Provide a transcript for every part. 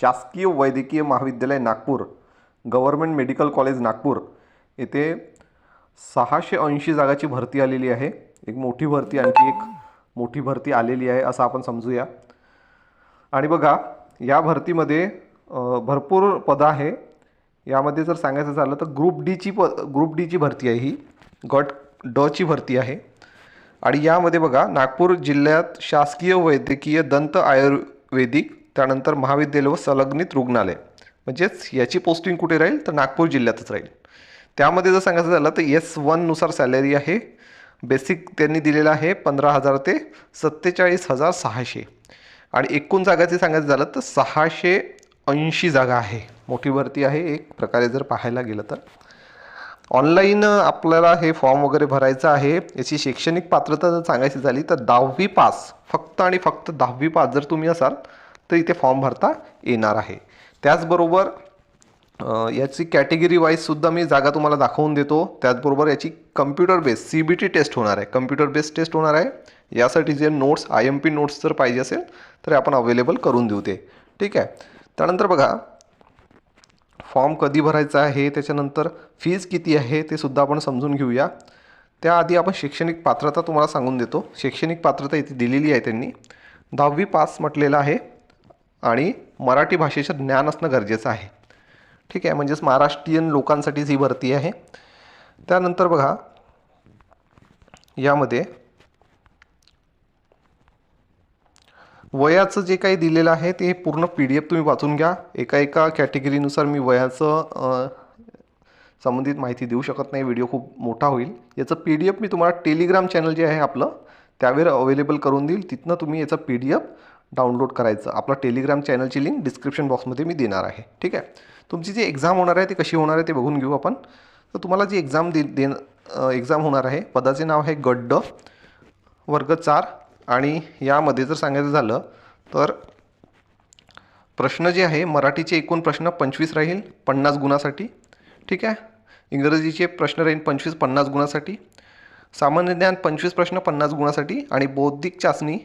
शासकीय वैद्यकीय महाविद्यालय Nagpur government medical college Nagpur येथे सहाशे ऐंशी जागाची भरती आलेली आहे. एक मोठी भरती आणखी एक मोठी भरती आलेली आहे असं आपण समजूया. आणि बघा या भरतीमध्ये भरपूर पदं आहे. यामध्ये जर सांगायचं झालं तर ग्रुप डीची प ग्रुप डीची भरती आहे ही. गट डची भरती आहे. आणि यामध्ये बघा नागपूर जिल्ह्यात शासकीय वैद्यकीय दंत आयुर्वेदिक त्यानंतर महाविद्यालय व संलग्नित रुग्णालय म्हणजेच याची पोस्टिंग कुठे राहील? तर नागपूर जिल्ह्यातच राहील. त्यामध्ये जर सांगायचं झालं तर एस वननुसार सॅलरी आहे. बेसिक त्यांनी दिलेलं आहे पंधरा हजार ते सत्तेचाळीस हजार सहाशे. आणि एकूण जागाचे सांगायचं झालं तर सहाशे ऐंशी जागा आहे. मोठी भरती आहे. एक प्रकारे जर पाहायला गेलं तर. ऑनलाईन आपल्याला हे फॉर्म वगैरे भरायचं आहे. याची शैक्षणिक पात्रता जर सांगायची झाली तर दहावी पास फक्त आणि फक्त दहावी पास जर तुम्ही असाल तर इथे फॉर्म भरता येणार आहे. त्याचबरोबर याची कॅटेगरी वाईजसुद्धा मी जागा तुम्हाला दाखवून देतो. त्याचबरोबर याची computer base C B T test होणार आहे. कम्प्युटर बेस्ड टेस्ट होणार आहे. यासाठी जे notes I M P notes जर पाहिजे असेल तर आपण अवेलेबल करून देऊ ते. ठीक आहे? त्यानंतर बघा फॉर्म कधी भरायचा आहे त्याच्यानंतर फीज किती आहे ते सुद्धा आपण समजून घेऊया. त्याआधी आपण शैक्षणिक पात्रता तुम्हाला सांगून देतो. शैक्षणिक पात्रता इथे दिलेली आहे त्यांनी. दहावी पास म्हटलेलं आहे. आणि मराठी भाषेचं ज्ञान असणं गरजेचं आहे. ठीक आहे म्हणजेच महाराष्ट्रीयन लोकांसाठीच ही भरती आहे त्यानंतर बघा यामध्ये वयाचं जे काही दिलेलं आहे ते पूर्ण पी डी एफ तुम्ही वाचून घ्या. एका एका कॅटेगरीनुसार मी वयाचं संबंधित माहिती देऊ शकत नाही व्हिडिओ खूप मोठा होईल. याचं पी डी एफ मी तुम्हाला टेलिग्राम चॅनल जे आहे आपलं त्यावर अवेलेबल करून देईल. तिथनं तुम्ही याचं पी डी एफ डाउनलोड करायचं. आपला टेलिग्राम चॅनलची लिंक डिस्क्रिप्शन बॉक्समध्ये मी देणार आहे. ठीक आहे? तुमची जी एक्झाम होणार आहे ती कशी होणार आहे ते बघून घेऊ आपण. तर तुम्हाला जी एक्झाम दे दे एक्झाम होणार आहे पदाचे नाव आहे गड्ड वर्ग चार आणि यामध्ये जर सांगायचं झालं तर प्रश्न जे आहे मराठीचे एकूण प्रश्न पंचवीस राहील पन्नास गुणासाठी. ठीक आहे? इंग्रजीचे प्रश्न राहील पंचवीस पन्नास गुणासाठी. सामान्य ज्ञान पंचवीस प्रश्न पन्नास गुणासाठी. आणि बौद्धिक चाचणी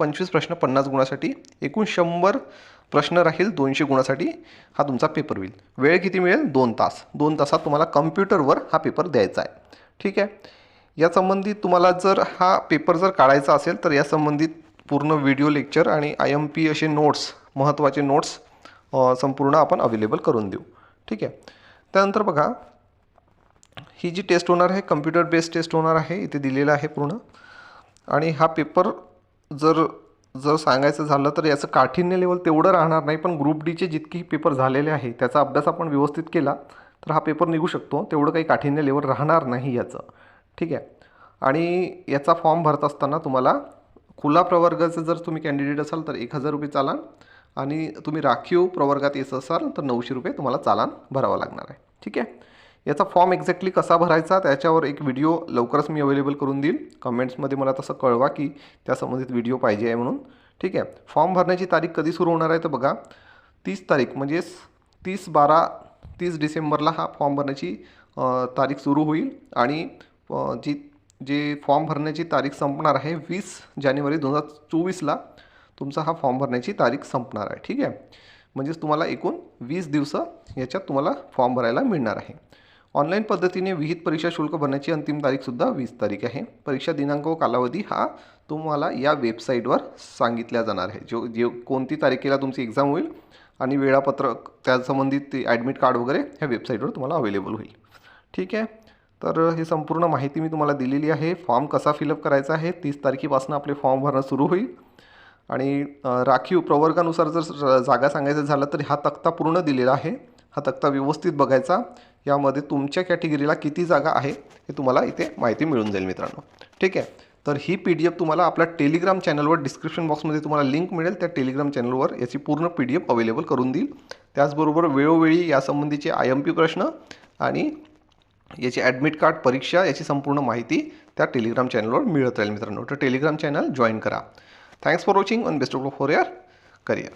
पंचवीस प्रश्न पन्नास गुणासाठी एकूण शंभर प्रश्न राहील दोनशे गुणासाठी हा तुमचा पेपर होईल. वेळ किती मिळेल? दोन तास. दोन तासात तुम्हाला कम्प्युटरवर हा पेपर द्यायचा आहे. ठीक आहे? या संबंधित तुम्हाला जर हा पेपर जर काढायचा असेल तर या संबंधित पूर्ण व्हिडिओ लेक्चर आणि आय एम पी असे नोट्स महत्त्वाचे नोट्स संपूर्ण आपण अवेलेबल करून देऊ. ठीक आहे? त्यानंतर बघा ही जी टेस्ट होणार आहे कम्प्युटर बेस्ड टेस्ट होणार आहे इथे दिलेलं आहे पूर्ण. आणि हा पेपर जर जर सांगायचं झालं तर याचं काठिण्य लेवल तेवढं राहणार नाही पण ग्रुप डीचे जितकी पेपर झालेले आहे त्याचा अभ्यास आपण व्यवस्थित केला तर हा पेपर निघू शकतो. तेवढं काही काठिण्य लेवल राहणार नाही याचं. ठीक आहे? आणि याचा फॉर्म भरत असताना तुम्हाला खुला प्रवर्गाचं जर तुम्ही कॅन्डिडेट असाल तर एक हजार रुपये चालान. आणि तुम्ही राखीव प्रवर्गात येत असाल तर नऊशे रुपये तुम्हाला चालान भरावं लागणार आहे. ठीक आहे? याचा फॉर्म एक्झॅक्टली कसा भरायचा त्याच्यावर एक व्हिडिओ लवकरच मी अवेलेबल करून देईल. कमेंट्समध्ये मला तसं कळवा की त्या संबंधित व्हिडिओ पाहिजे आहे म्हणून. ठीक आहे? फॉर्म भरण्याची तारीख कधी सुरू होणार आहे तर बघा. तीस तारीख म्हणजेच तीस बारा तीस डिसेंबरला हा फॉर्म भरण्याची तारीख सुरू होईल. आणि जी जे फॉर्म भरण्याची तारीख संपणार आहे वीस जानेवारी दोन हजार चोवीसला तुमचा हा फॉर्म भरण्याची तारीख संपणार आहे. ठीक आहे? म्हणजेच तुम्हाला एकूण वीस दिवस याच्यात तुम्हाला फॉर्म भरायला मिळणार आहे. ऑनलाईन पद्धतीने विहित परीक्षा शुल्क भरण्याची अंतिम तारीखसुद्धा वीस तारीख आहे. परीक्षा दिनांक व कालावधी हा तुम्हाला या वेबसाईटवर सांगितल्या जाणार आहे. जो जे कोणती तारखेला तुमची एक्झाम होईल आणि वेळापत्रक त्यासंबंधित ते ॲडमिट कार्ड वगैरे ह्या वेबसाईटवर तुम्हाला अवेलेबल होईल. ठीक आहे? तर हे संपूर्ण माहिती मी तुम्हाला दिलेली आहे. फॉर्म कसा फिलअप करायचा आहे तीस तारखेपासून आपले फॉर्म भरणं सुरू होईल. आणि राखीव प्रवर्गानुसार जर जागा सांगायचं झालं तर हा तक्ता पूर्ण दिलेला आहे. हा तक्ता व्यवस्थित बघायचा. यामध्ये तुमच्या कॅटेगरीला किती जागा आहे हे तुम्हाला इथे माहिती मिळून जाईल मित्रांनो. ठीक आहे? तर ही पी डी एफ तुम्हाला आपल्या टेलिग्राम चॅनलवर डिस्क्रिप्शन बॉक्समध्ये तुम्हाला लिंक मिळेल. त्या टेलिग्राम चॅनलवर याची पूर्ण पी डी एफ अवेलेबल करून देईल. त्याचबरोबर वेळोवेळी यासंबंधीचे आय एम पी प्रश्न आणि याची ॲडमिट कार्ड परीक्षा याची संपूर्ण माहिती त्या टेलिग्राम चॅनलवर मिळत राहील मित्रांनो. तर टेलिग्राम चॅनल जॉईन करा. Thanks for watching on best of for your career